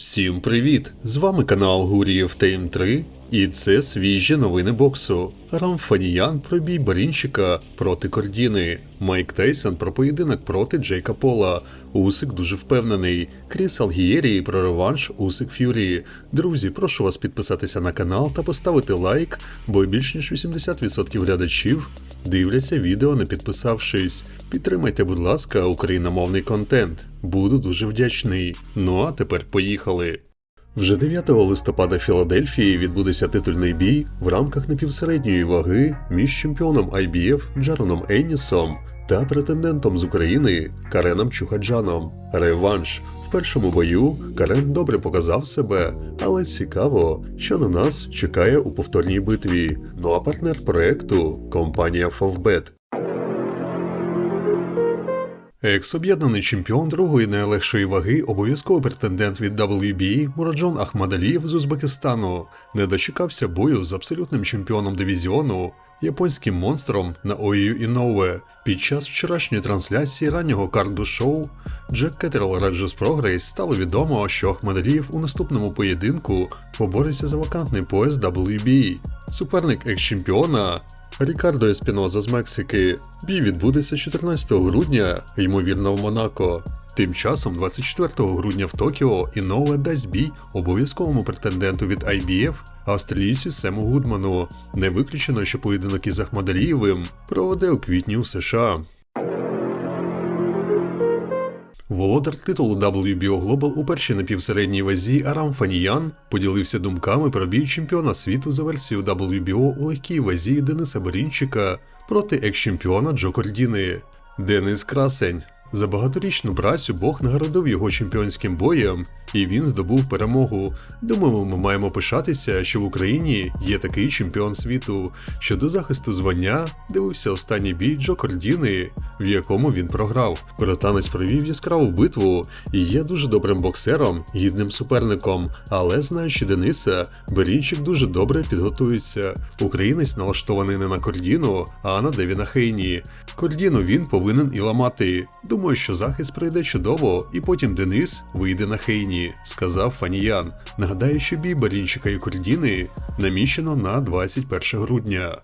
Всім привіт! З вами канал Гурієв Тейм 3 і це свіжі новини боксу. Рамфаніян про бій Барінчика проти Кордіни. Майк Тейсон про поєдинок проти Джейка Пола. Усик дуже впевнений. Кріс Алгієрі про реванш Усик Ф'юрі. Друзі, прошу вас підписатися на канал та поставити лайк, бо більш ніж 80% глядачів дивляться відео не підписавшись. Підтримайте, будь ласка, україномовний контент. Буду дуже вдячний. Ну а тепер поїхали. Вже 9 листопада в Філадельфії відбудеться титульний бій в рамках напівсередньої ваги між чемпіоном IBF Джароном Еннісом та претендентом з України Кареном Чухаджаном. Реванш. В першому бою Карен добре показав себе, але цікаво, що на нас чекає у повторній битві. Ну а партнер проекту компанія Favbet. Екс-об'єднаний чемпіон другої найлегшої ваги, обов'язковий претендент від WBA Мураджон Ахмадалієв з Узбекистану не дочекався бою з абсолютним чемпіоном дивізіону, японським монстром на Ою Інове. Під час вчорашньої трансляції раннього карду шоу Джек Кеттерл Реджес Прогрейс стало відомо, що Ахмадалієв у наступному поєдинку побореться за вакантний пояс WBA. Суперник екс-чемпіона Рікардо Еспіноза з Мексики. Бій відбудеться 14 грудня, ймовірно, в Монако. Тим часом, 24 грудня в Токіо Інове дасть бій обов'язковому претенденту від IBF австралійцю Сему Гудману. Не виключено, що поєдинок із Ахмадалієвим проведе у квітні у США. Володар титулу WBO Global у першій напівсередній вазі Арам Фаніян поділився думками про бій чемпіона світу за версією WBO у легкій вазі Дениса Борінчика проти екс-чемпіона Джо Кордіни. Денис Красень. За багаторічну працю Бог нагородив його чемпіонським боєм, і він здобув перемогу. Думаю, ми маємо пишатися, що в Україні є такий чемпіон світу. Щодо захисту звання, дивився останній бій Джо Кордіни, в якому він програв. Британець провів яскраву битву і є дуже добрим боксером, гідним суперником. Але знаючи Дениса, Берінчик дуже добре підготується. Українець налаштований не на Кордіну, а на Девіна Хейні. Кордіну він повинен і ламати. Думаю, що захист пройде чудово, і потім Денис вийде на Хейні, сказав Фаніян. Нагадаю, що бій Барінчика і Курдіни наміщено на 21 грудня.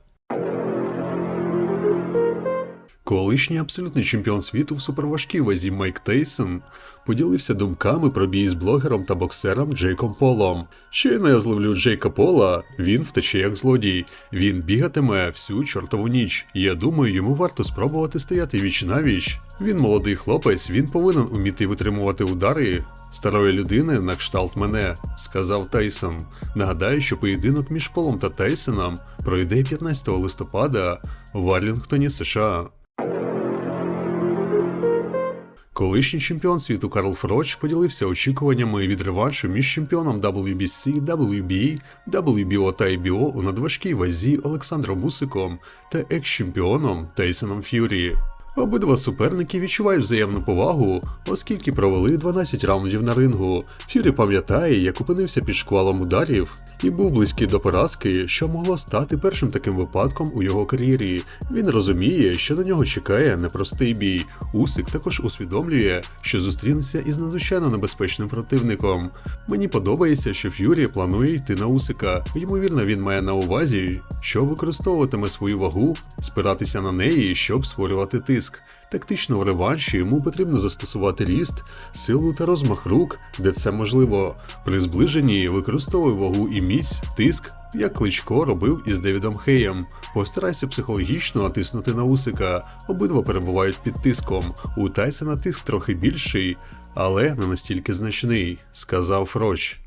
Колишній абсолютний чемпіон світу в суперважкій вазі Майк Тейсон поділився думками про бій з блогером та боксером Джейком Полом. Щойно я зловлю Джейка Пола, він втече як злодій. Він бігатиме всю чортову ніч. Я думаю, йому варто спробувати стояти віч на віч. Він молодий хлопець, він повинен уміти витримувати удари старої людини на кшталт мене, сказав Тайсон. Нагадаю, що поєдинок між Полом та Тайсоном пройде 15 листопада в Арлінгтоні, США. Колишній чемпіон світу Карл Фроч поділився очікуваннями від реваншу між чемпіоном WBC, WBA, WBO та IBO у надважкій вазі Олександром Мусиком та екс-чемпіоном Тейсоном Ф'юрі. Обидва суперники відчувають взаємну повагу, оскільки провели 12 раундів на рингу. Ф'юрі пам'ятає, як опинився під шквалом ударів і був близький до поразки, що могло стати першим таким випадком у його кар'єрі. Він розуміє, що на нього чекає непростий бій. Усик також усвідомлює, що зустрінеться із надзвичайно небезпечним противником. Мені подобається, що Ф'юрі планує йти на Усика. Ймовірно, він має на увазі, що використовуватиме свою вагу, спиратися на неї, щоб створювати тиск. Тактично в реванші йому потрібно застосувати ріст, силу та розмах рук, де це можливо. При зближенні використовуй вагу і міць, тиск, як Кличко робив із Девідом Хеєм. Постарайся психологічно натиснути на Усика. Обидва перебувають під тиском. У Тайсона тиск трохи більший, але не настільки значний, сказав Фроч.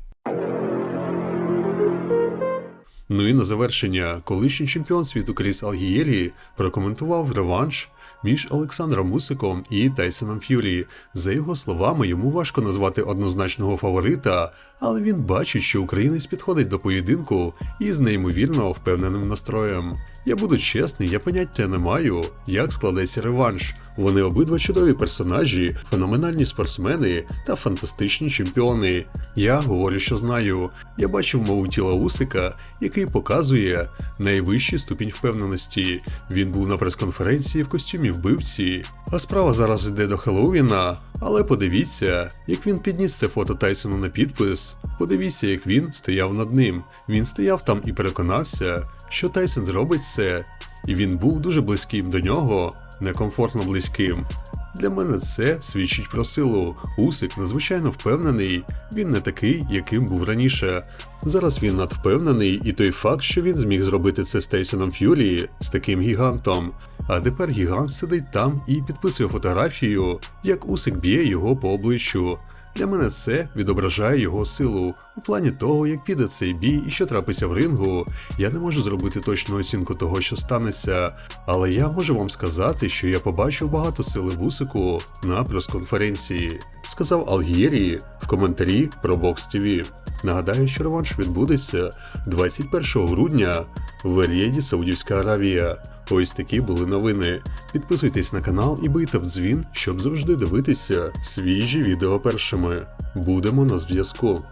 Ну і на завершення, колишній чемпіон світу Кріс Алгієрі прокоментував реванш між Олександром Мусиком і Тайсоном Ф'юрі. За його словами, йому важко назвати однозначного фаворита, але він бачить, що українець підходить до поєдинку із неймовірно впевненим настроєм. Я буду чесний, я поняття не маю, як складеться реванш. Вони обидва чудові персонажі, феноменальні спортсмени та фантастичні чемпіони. Я говорю, що знаю. Я бачив мову тіла Усика, який показує найвищий ступінь впевненості. Він був на прес-конференції в костюмі вбивці. А справа зараз йде до Хеллоуіна. Але подивіться, як він підніс це фото Тайсону на підпис. Подивіться, як він стояв над ним. Він стояв там і переконався, що Тайсон зробить це, і він був дуже близьким до нього, некомфортно близьким. Для мене це свідчить про силу. Усик надзвичайно впевнений. Він не такий, яким був раніше. Зараз він надвпевнений, і той факт, що він зміг зробити це з Тейсоном Ф'юрі, з таким гігантом. А тепер гігант сидить там і підписує фотографію, як Усик б'є його по обличчю. Для мене це відображає його силу. У плані того, як піде цей бій і що трапиться в рингу, я не можу зробити точну оцінку того, що станеться, але я можу вам сказати, що я побачив багато сили в Усику на прес-конференції, сказав Алгєрі в коментарі про Бокс TV. Нагадаю, що реванш відбудеться 21 грудня в Ерєді, Саудівська Аравія. Ось такі були новини. Підписуйтесь на канал і бийте в дзвін, щоб завжди дивитися свіжі відео першими. Будемо на зв'язку.